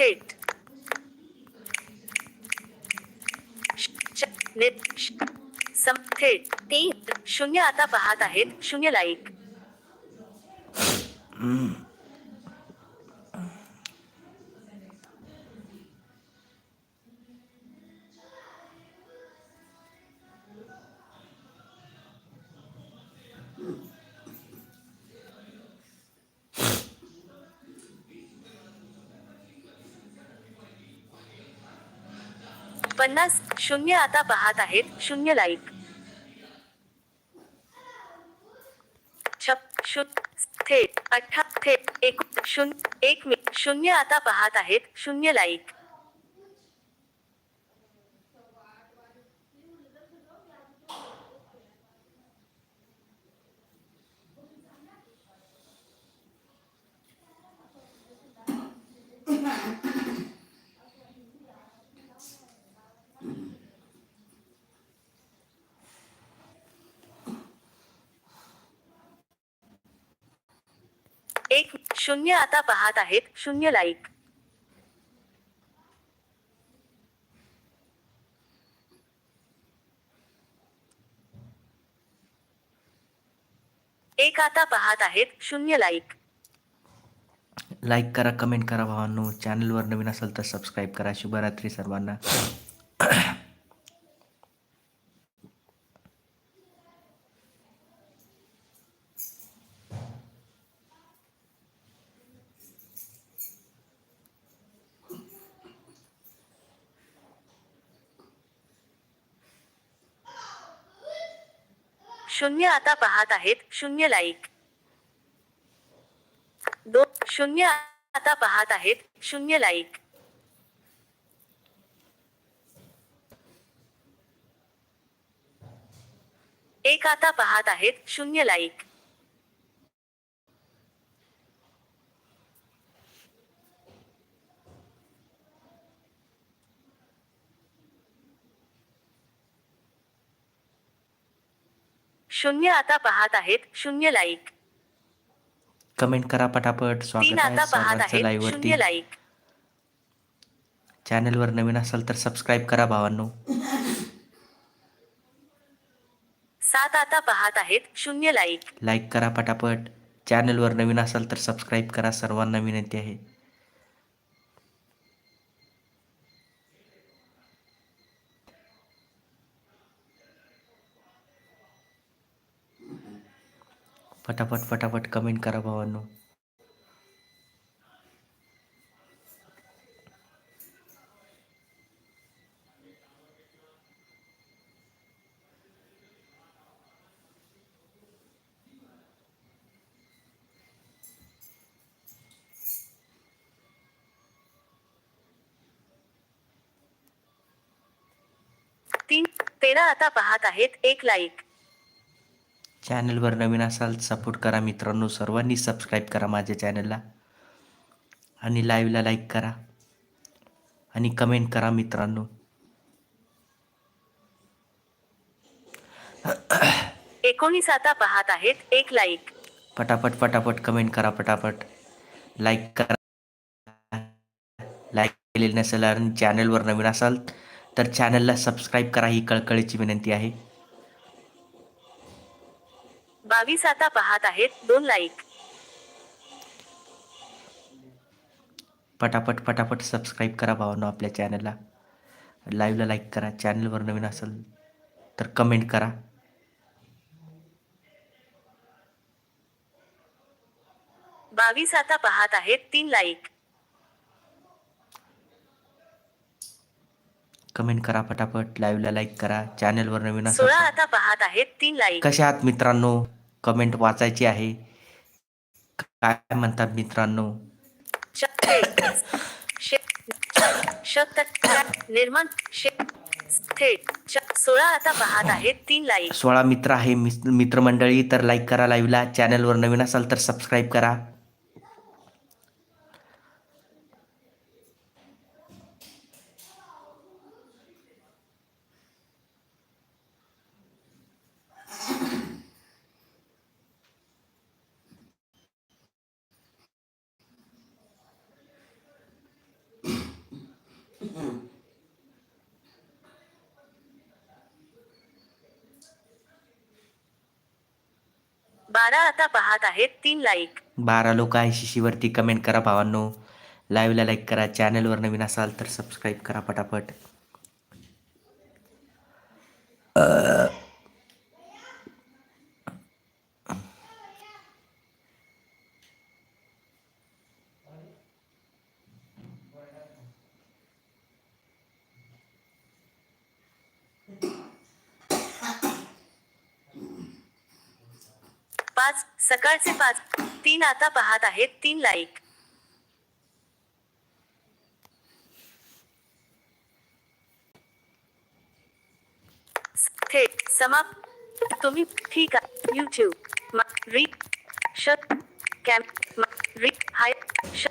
थेट श- ने- सम थेट तीन शून्य आता पाहत आहेत. शून्य लाईक पन्नास शून्य आता पाहत आहेत. शून्य लाईक छप शु थेट अठ्ठा थेट एक शून्य एक शून्य आता पाहत आहेत. शून्य लाईक एक शून्य आता पाहत आहेत शून्य लाईक एक आता पाहत आहेत शून्य लाईक लाईक करा कमेंट करा भावांनो. चॅनलवर नवीन असेल तर सबस्क्राईब करा. शुभरात्री सर्वांना. शून्य आता पाहत आहेत, शून्य लाईक दोन, शून्य आता पाहत आहेत, शून्य लाईक एक आता पाहत आहेत, शून्य लाईक शून्य आता पाहत आहेत शून्य लाईक कमेंट करा पटापट तीन स्वागत आता आहे पाहत सर्वांचं आहेत लाईव्ह वरती. लाईक चॅनलवर नवीन असाल तर सबस्क्राईब करा भावांनो. सात आता पाहत आहेत शून्य लाईक लाईक करा पटापट. चॅनलवर नवीन असाल तर सबस्क्राईब करा सर्वांना विनंती आहे. फटाफट फटाफट कमेंट करा भावांनो. तीन तेरा आता पाहत आहेत. एक लाईक चॅनलवर नवीन असाल सपोर्ट करा मित्रांनो. सर्वांनी सबस्क्राईब करा माझ्या चॅनलला आणि लाईव्हला लाईक करा. आणि कमेंट करा मित्रांनो. एकोणीस आता पाहत आहेत एक लाईक पटापट पटापट कमेंट करा पटापट. लाईक करा. लाईक केलेलं नसेल आणि चॅनलवर नवीन असाल तर चॅनलला सबस्क्राईब करा ही कळकळीची विनंती आहे. बावीस आता पाहत आहेत. दोन लाईक पटापट पटापट सबस्क्राईब करा भावांनो आपल्या चॅनलला लाईव्हला लाईक करा. चॅनलवर नवीन असेल तर कमेंट करा. बावीस आता पाहत आहेत. तीन लाईक कमेंट करा पटापट. लाईव्हला लाईक करा. चॅनलवर नवीन असेल सोळा आता पाहत आहेत. तीन लाईक कशा आहात मित्रांनो? कमेंट वाचायची आहे. काय म्हणतात मित्रांनो? निर्माण सोळा आता पाहत आहेत तीन लाईक. सोळा मित्र आहे मित्रमंडळी तर लाईक करा लाईव्हला चॅनलवर नवीन असाल तर सबस्क्राईब करा. बारा आता पाहत आहेत तीन लाईक बारा लोक ऐंशी वरती कमेंट करा भावांनो. लाईव्हला लाईक करा चॅनलवर नवीन असाल तर सबस्क्राईब करा पटापट. पाच सकाळचे पाच. तीन आता पाहत आहेत तीन लाईक थेट समाप्त. तुम्ही ठीक आहे. युट्यूब री श कॅम री हाय श